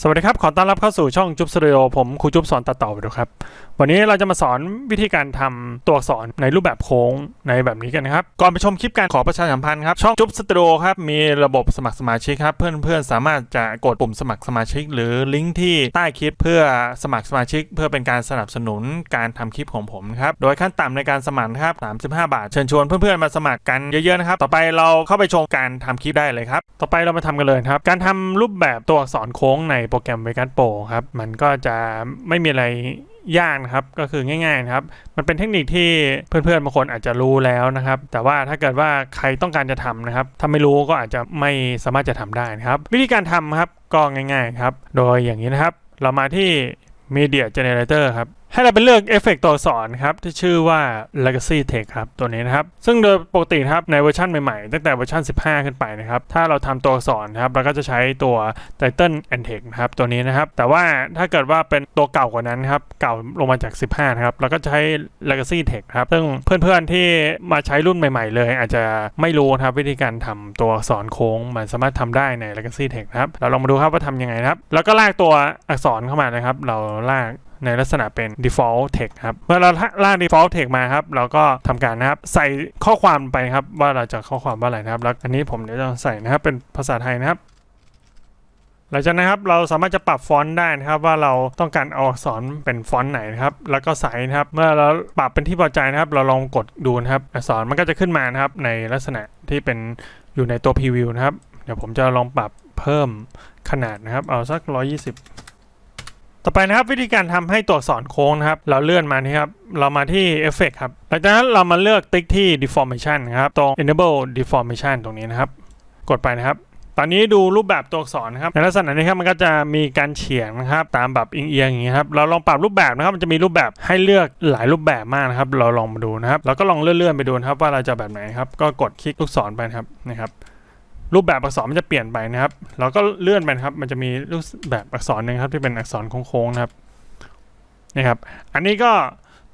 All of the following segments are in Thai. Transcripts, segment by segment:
สวัสดีครับ ขอต้อนรับเข้าสู่ช่องจุ๊บสตูดิโอผมครูจุ๊บสอนตัดต่อวิดีโอครับ วันนี้เราจะมาสอนวิธีการทำตัวอักษรในรูปแบบโค้งในแบบนี้กันนะครับ ก่อนไปชมคลิปการขอประชาสัมพันธ์ครับ ช่องจุ๊บสตูดิโอครับ มีระบบสมัครสมาชิกครับ เพื่อนๆ สามารถจะกดปุ่มสมัครสมาชิก หรือลิงก์ที่ใต้คลิปเพื่อสมัครสมาชิก เพื่อเป็นการสนับสนุนการทำคลิปของผมครับ โดยขั้นต่ำในการสมัครครับ35 บาท เชิญชวนเพื่อนๆ มาสมัครกันเยอะๆ นะครับ ต่อไปเราเข้าไปชมการทำคลิปได้เลยครับ ต่อไปเรามาทำกันเลยครับ การทำรูปแบบตัวอักษรโค้งในโปรแกรม Vegas Pro ครับ มันก็จะไม่มีอะไรยากนะครับ ก็คือง่ายๆนะครับ มันเป็นเทคนิคที่เพื่อนๆบางคนอาจจะรู้แล้วนะครับ แต่ว่าถ้าเกิดว่าใครต้องการจะทำนะครับ ถ้าไม่รู้ก็อาจจะไม่สามารถจะทำได้นะครับ วิธีการทำครับก็ง่ายๆครับ โดยอย่างนี้นะครับ เรามาที่ Media Generator ครับ ให้เราไปเลือกเอฟเฟกต์ตัวอักษรครับ ที่ชื่อว่า Legacy Text ครับ ตัวนี้นะครับ ซึ่งโดยปกติครับในเวอร์ชันใหม่ๆ ตั้งแต่เวอร์ชัน 15 ขึ้นไปนะครับ ถ้าเราทำตัวอักษรนครับ เราก็จะใช้ตัว Title and Text นะครับ ตัวนี้นะครับ แต่ว่าถ้าเกิดว่าเป็นตัวเก่ากว่านั้นครับ เก่าลงมาจาก 15 นะครับ เราก็จะใช้ Legacy Text ครับ ซึ่งเพื่อนๆที่มาใช้รุ่นใหม่ ๆ เลย อาจจะไม่รู้ครับวิธีการทำตัวอักษรโค้งมันสามารถทำได้ใน Legacy Text นะครับเราลองมาดูครับว่าทำยังไงครับแล้วก็ลากตัวอักษรเข้ามานะครับ เราลาก ในลักษณะเป็น default text ครับ เมื่อเราล่าก default text มาครับ เราก็ทำการนะครับใส่ข้อความไปครับ ว่าเราจะข้อความว่าอะไรนะครับ แล้วอันนี้ผมเดี๋ยวจะใส่นะครับเป็นภาษาไทยนะครับหลังจากนั้นครับเราสามารถจะปรับฟอนต์ได้นะครับว่าเราต้องการเอาอักษรเป็นฟอนต์ไหนนะครับแล้วก็ไซส์นะครับเมื่อเราปรับเป็นที่พอใจนะครับ เราลองกดดูนะครับอักษรมันก็จะขึ้นมานะครับในลักษณะที่เป็นอยู่ในตัว preview นะครับ เดี๋ยวผมจะลองปรับเพิ่มขนาดนะครับ เอาสัก 120 ต่อไปนะครับวิธีการทำให้ตัวอักษรโค้งนะครับเราเลื่อนมานี่ครับเรามาที่ Effect ครับหลังจากนั้นเรามาเลือกติ๊กที่ Deformation นครับตรง Enable Deformation ตรงนี้นะครับ กดไปนะครับ ตอนนี้ดูรูปแบบตัวอักษรนะครับในลักษณะนี้ครับมันก็จะมีการเฉียงนะครับตามแบบเอียงๆอย่างนี้ครับเราลองปรับรูปแบบนะครับมันจะมีรูปแบบให้เลือกหลายรูปแบบมากนะครับ เราลองมาดูนะครับเราก็ลองเลื่อนๆไปดูนะครับว่าเราจะแบบไหนครับก็กดคลิกลูกศรไปครับนะครับ รูปแบบอักษรมันจะเปลี่ยนไปนะครับ เราก็เลื่อนไปนะครับ มันจะมีรูปแบบอักษรหนึ่งครับที่เป็นอักษรโค้งๆนะครับนี่ครับ อันนี้ก็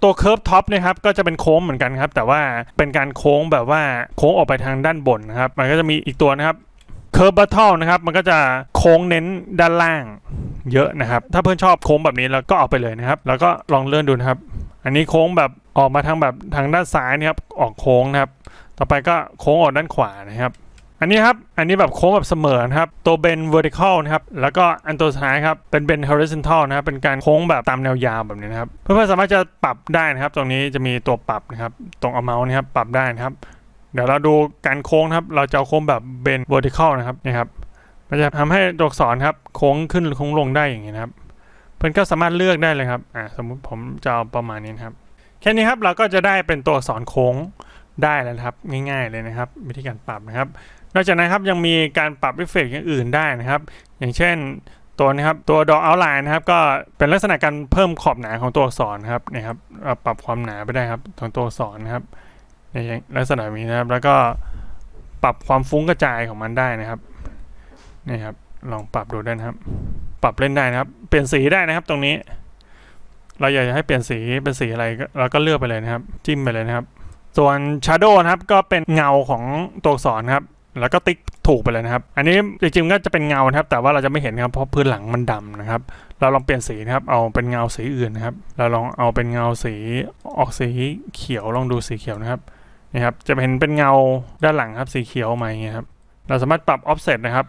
ตัวเคิร์ฟท็อปนะครับก็จะเป็นโค้งเหมือนกันครับ แต่ว่าเป็นการโค้งแบบว่าโค้งออกไปทางด้านบนนะครับ มันก็จะมีอีกตัวนะครับเคิร์ฟบัตเทิลนะครับ มันก็จะโค้งเน้นด้านล่างเยอะนะครับ ถ้าเพื่อนชอบโค้งแบบนี้เราก็เอาไปเลยนะครับ แล้วก็ลองเลื่อนดูนะครับ อันนี้โค้งแบบออกมาทางแบบทางด้านซ้ายนะครับ ออกโค้งนะครับ ต่อไปก็โค้งออกด้านขวานะครับ อันนี้ครับ อันนี้แบบโค้งแบบเสมอนะครับ ตัวเบน vertical นะครับ แล้วก็อันตัวสุดท้ายครับ เป็นเบน horizontal นะครับ เป็นการโค้งแบบตามแนวยาวแบบนี้นะครับ เพื่อนๆสามารถจะปรับได้นะครับ ตรงนี้จะมีตัวปรับนะครับ ตรง amount นะครับ ปรับได้นะครับ เดี๋ยวเราดูการโค้งครับ เราจะเอาโค้งแบบเบน vertical นะครับ นี่ครับ มันจะทำให้ตัวอักษรครับ โค้งขึ้นหรือโค้งลงได้อย่างนี้นะครับ เพื่อนก็สามารถเลือกได้เลยครับ อ่า สมมุติผมจะเอาประมาณนี้นครับ แค่นี้ครับ เราก็จะได้เป็นตัวอักษรโค้ง ได้แล้วครับง่ายๆเลยนะครับ วิธีการปรับนะครับ นอกจากนั้นครับยังมีการปรับเอฟเฟกต์อย่างอื่นได้นะครับ อย่างเช่นตัวนะครับตัวดอเอาไลน์นะครับก็เป็นลักษณะการเพิ่มขอบหนาของตัวอักษรนะครับนี่ครับเราปรับความหนาไปได้ครับของตัวอักษรนะครับในลักษณะนี้นะครับ แล้วก็ปรับความฟุ้งกระจายของมันได้นะครับนี่ครับลองปรับดูได้นะครับ ปรับเล่นได้นะครับ เปลี่ยนสีได้นะครับตรงนี้ เราอยากจะให้เปลี่ยนสีเป็นสีอะไรก็เราก็เลือกไปเลยนะครับ จิ้มไปเลยนะครับ ส่วน Shadow นะครับก็เป็นเงาของตัวอักษรครับแล้วก็ติ๊กถูกไปเลยนะครับ อันนี้จริงๆก็จะเป็นเงานะครับ แต่ว่าเราจะไม่เห็นครับเพราะพื้นหลังมันดำนะครับ เราลองเปลี่ยนสีนะครับ เอาเป็นเงาสีอื่นนะครับ เราลองเอาเป็นเงาสีออกสีเขียวลองดูสีเขียวนะครับนี่ครับ จะเห็นเป็นเงาด้านหลังครับสีเขียวมาอย่างเงี้ยครับ เราสามารถปรับ offset นะครับ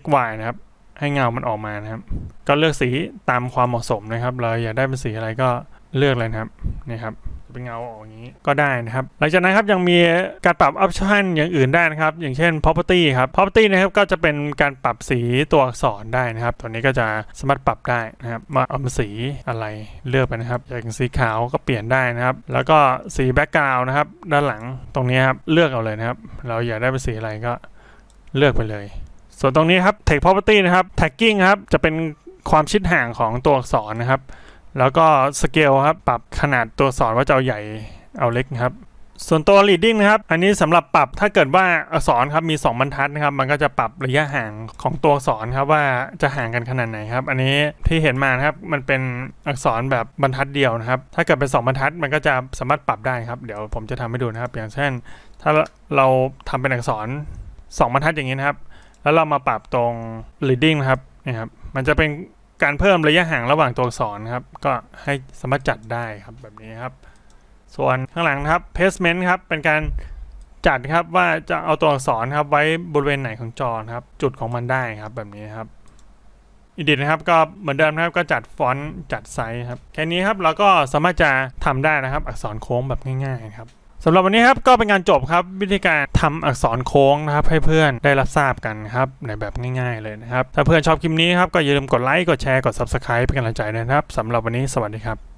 x y นะครับ ให้เงามันออกมานะครับ ก็เลือกสีตามความเหมาะสมนะครับ เราอยากได้เป็นสีอะไรก็เลือกเลยนะครับนี่ครับ เป็นเงาออกอย่างนี้ก็ได้นะครับ หลังจากนั้นครับยังมีการปรับออปชันอย่างอื่นได้นะครับ อย่างเช่น property ครับ property นะครับก็จะเป็นการปรับสีตัวอักษรได้นะครับ ตัวนี้ก็จะสามารถปรับได้นะครับว่าเอาสีอะไรเลือกไปนะครับ อย่างสีขาวก็เปลี่ยนได้นะครับ แล้วก็สี background นะครับ ด้านหลังตรงนี้ครับเลือกเอาเลยนะครับ เราอยากได้เป็นสีอะไรก็เลือกไปเลย ส่วนตรงนี้ครับ text property นะครับ tagging ครับจะเป็นความชิดห่างของตัวอักษรนะครับ แล้วก็สเกลครับปรับขนาดตัวอักษรว่าจะเอาใหญ่เอาเล็กครับส่วนตัว reading นะครับ อันนี้สำหรับปรับถ้าเกิดว่าอักษรครับมี 2 บรรทัดนะครับ มันก็จะปรับระยะห่างของตัวอักษรครับว่าจะห่างกันขนาดไหนครับ อันนี้ที่เห็นมานะครับมันเป็นอักษรแบบบรรทัดเดียวนะครับ ถ้าเกิดเป็น 2 บรรทัดมันก็จะสามารถปรับได้ครับ เดี๋ยวผมจะทำให้ดูนะครับ อย่างเช่น ถ้าเราทำเป็นอักษร 2 บรรทัดอย่างนี้นะครับ แล้วเรามาปรับตรง reading นะครับนี่ครับ มันจะเป็น การเพิ่มระยะห่างระหว่างตัวอักษรครับ ก็ให้สามารถจัดได้ครับแบบนี้ครับ ส่วนข้างหลังครับ placement ครับ เป็นการจัดครับว่าจะเอาตัวอักษรครับไว้บริเวณไหนของจอครับ จุดของมันได้ครับแบบนี้ครับอิดิทนะครับก็เหมือนเดิมนะครับก็จัดฟอนต์จัดไซส์ครับแค่นี้ครับเราก็สามารถจะทำได้นะครับ อักษรโค้งแบบง่ายๆครับ สำหรับวันนี้ครับก็เป็นการจบครับวิธีการทำอักษรโค้งนะครับให้เพื่อนได้รับทราบกันครับในแบบง่ายๆเลยนะครับ ถ้าเพื่อนชอบคลิปนี้ครับก็อย่าลืมกดไลค์กดแชร์กด subscribe เป็นกำลังใจนะครับสำหรับวันนี้สวัสดีครับ